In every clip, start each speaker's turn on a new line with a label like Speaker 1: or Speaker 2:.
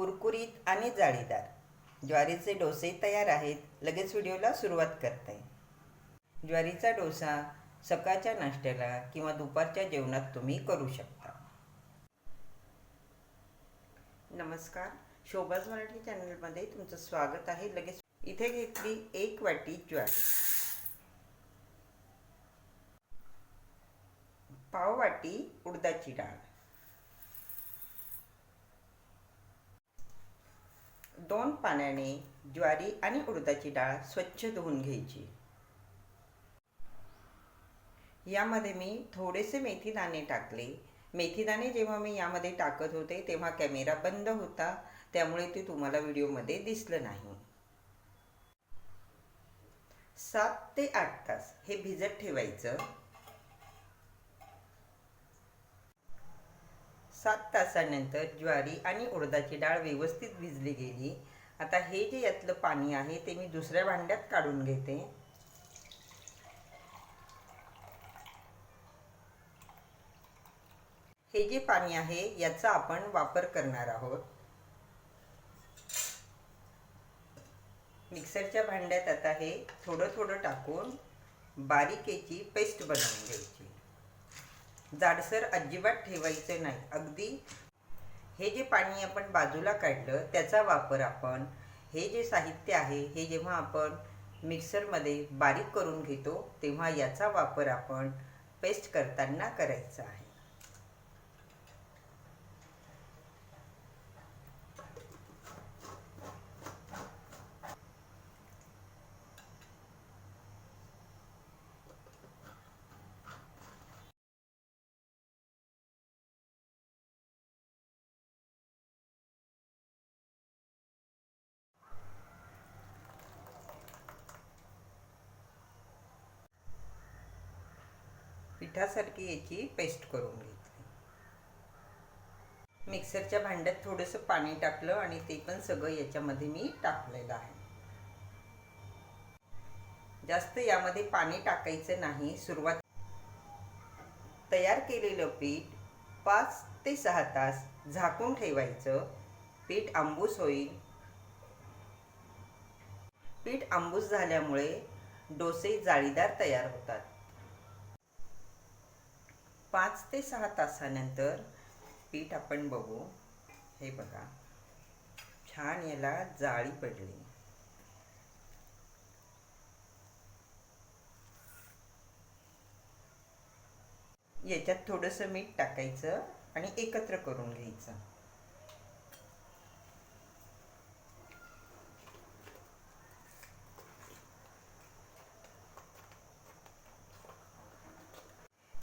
Speaker 1: कुरकुरीत आणि जाळीदार. ज्वारीचे डोसे तयार आहेत. लगेच व्हिडिओला सुरुवात करते. ज्वारीचा डोसा सकाळच्या नाश्त्याला किंवा दुपारच्या जेवणात तुम्ही करू शकता. नमस्कार. शोभाज मराठी चॅनलमध्ये तुमचं स्वागत आहे. लगेच इथे घेतली एक वाटी ज्वारी. पाव वाटी उडदाची डाळ. दोन पाण्याने ज्वारी आणि उडदाची डाळ स्वच्छ धुवून घ्यायची. यामध्ये मी थोडेसे मेथी दाणे टाकले. मेथी दाणे जेव्हा मी यामध्ये टाकत होते तेव्हा कॅमेरा बंद होता. त्यामुळे ते तुम्हाला व्हिडिओमध्ये दिसलं नाही. सात ते आठ तास हे भिजत ठेवायचं. सात तासानंतर ज्वारी आणि उडदाची डाळ व्यवस्थित भिजली गेली. आता हे जे यातलं पाणी आहे ते मी दुसऱ्या भांड्यात काढून घेते. हे जे पाणी आहे याचा आपण वापर करणार आहोत. मिक्सरच्या भांड्यात आता हे थोडं थोडं टाकून बारीकेची पेस्ट बनवून घ्यायची. जाडसर अजिबात ठेवायचं नाही. अगदी हे जे पाणी आपण बाजूला काढलं त्याचा वापर आपण हे जे साहित्य आहे हे जेव्हा आपण मिक्सरमध्ये बारीक करून घेतो तेव्हा याचा वापर आपण पेस्ट करताना करायचा आहे. पिठासारखी याची पेस्ट करून घेतली. मिक्सरच्या भांड्यात थोडंसं पाणी टाकलं आणि ते पण सगळं याच्यामध्ये मी टाकलेलं आहे. जास्त यामध्ये पाणी टाकायचं नाही. सुरुवात तयार केलेलं पीठ पाच ते सहा तास झाकून ठेवायचं. पीठ आंबूस होईल. पीठ आंबूस झाल्यामुळे डोसे जाळीदार तयार होतात. पाच ते सहा तासानंतर पीठ आपण बघू. हे बघा. छान याला जाळी पडली. याच्यात थोडंसं मीठ टाकायचं आणि एकत्र करून घ्यायचं.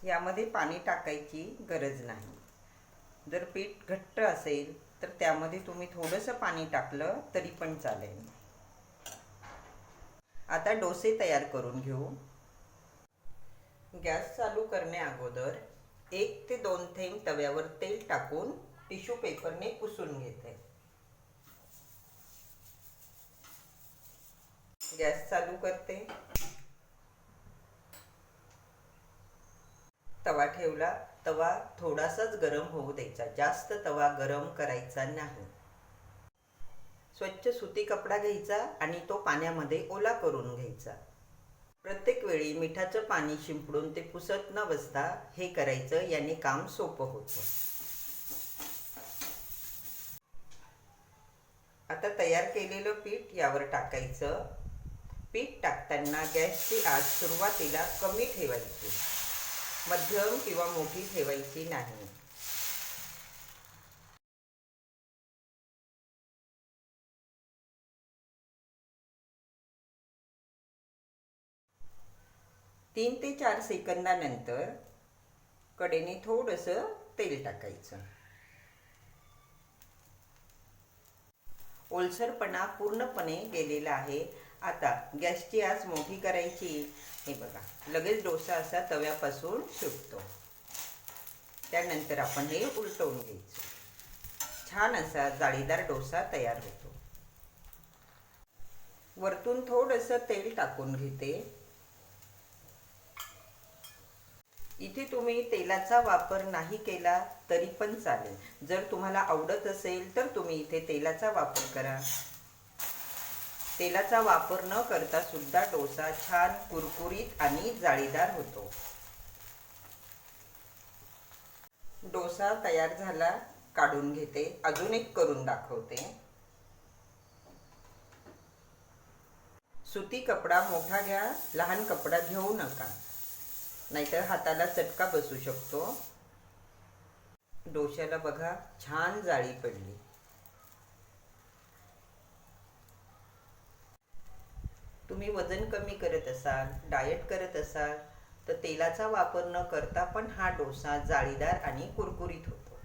Speaker 1: यामध्ये पाणी टाकायची गरज नाही. जर पीठ घट्ट असेल तर त्यामध्ये तुम्ही थोडंसं पाणी टाकलं तरी पण चालेल. आता डोसे तयार करून घेऊ. गॅस चालू करण्या अगोदर एक ते दोन थेंब तव्यावर तेल टाकून टिश्यू पेपरने पुसून घेते. गॅस चालू करते. तवा ठेवला तवा थोडासाच गरम होऊ द्यायचा. जास्त तवा गरम करायचा नाही. स्वच्छ सुती कपडा घ्यायचा आणि तो पाण्यामध्ये ओला करून घ्यायचा. प्रत्येक वेळी मिठाचं पाणी शिंपडून ते पुसत न बसता हे करायचं याने काम सोपं होतं. आता तयार केलेलं पीठ यावर टाकायचं. पीठ टाकताना गॅसची आग सुरुवातीला कमी ठेवायची. मध्यम किंवा मोठी ठेवायची नाही. तीन ते चार सेकंदानंतर कडेने थोडंसं तेल टाकायचं. ओलसरपणा पूर्णपणे गेलेला आहे. आता गॅसची आज मोठी करायची. हे बघा लगेच डोसा असा तव्यापासून सुटतो त्यानंतर आपण हे उलटवून घ्यायचं. छान असा जाळीदार डोसा तयार होतो. वरतून थोडंसं तेल टाकून घेते. इथे तुम्ही तेलाचा वापर नाही केला तरी पण चालेल. जर तुम्हाला आवडत असेल तर तुम्ही इथे तेलाचा वापर करा. तेलाचा वापर न करता सुद्धा डोसा छान कुरकुरीत आणि जाळीदार होतो. डोसा तयार झाला काढून घेते अजून एक करून दाखवते. सुती कपडा मोठा घ्या लहान कपडा घेऊ नका. नाहीतर हाताला चटका बसू शकतो. डोश्याला बघा छान जाळी पडली. तुम्ही वजन कमी करत असाल डाएट करत असाल तर तेलाचा वापर न करता पण हा डोसा जाळीदार आणि कुरकुरीत होतो.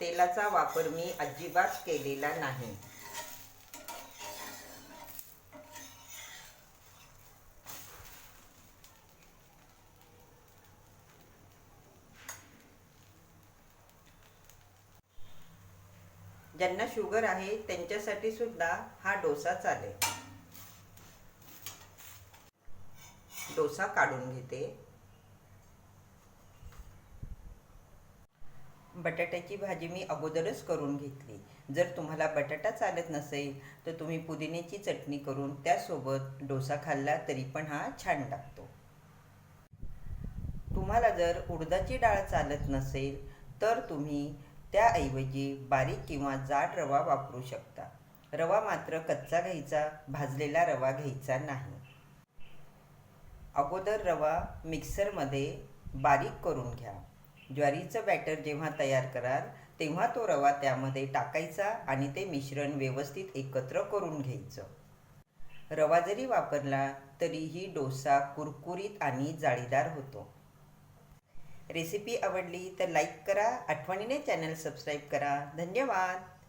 Speaker 1: तेलाचा वापर मी अजिबात केलेला नाही. ज्यांना शुगर आहे त्यांच्यासाठी सुद्धा हा डोसा चालेल. डोसा काढून घेते. बटाट्याची भाजी मी अगोदरच करून घेतली. जर तुम्हाला बटाटा चालत नसेल तर तुम्ही पुदिन्याची चटणी करून त्यासोबत डोसा खाल्ला तरी पण हा छान लागतो. तुम्हाला जर उडदाची डाळ चालत नसेल तर तुम्ही त्याऐवजी बारीक किंवा जाड रवा वापरू शकता. रवा मात्र कच्चा घ्यायचा भाजलेला रवा घ्यायचा नाही. अगोदर रवा मिक्सरमध्ये बारीक करून घ्या. ज्वारीचं बॅटर जेव्हा तयार कराल तेव्हा तो रवा त्यामध्ये टाकायचा आणि ते मिश्रण व्यवस्थित एकत्र करून घ्यायचं. रवा जरी वापरला तरीही डोसा कुरकुरीत आणि जाळीदार होतो. रेसिपी आवडली तर लाईक करा आठवणीने चॅनल सबस्क्राईब करा. धन्यवाद!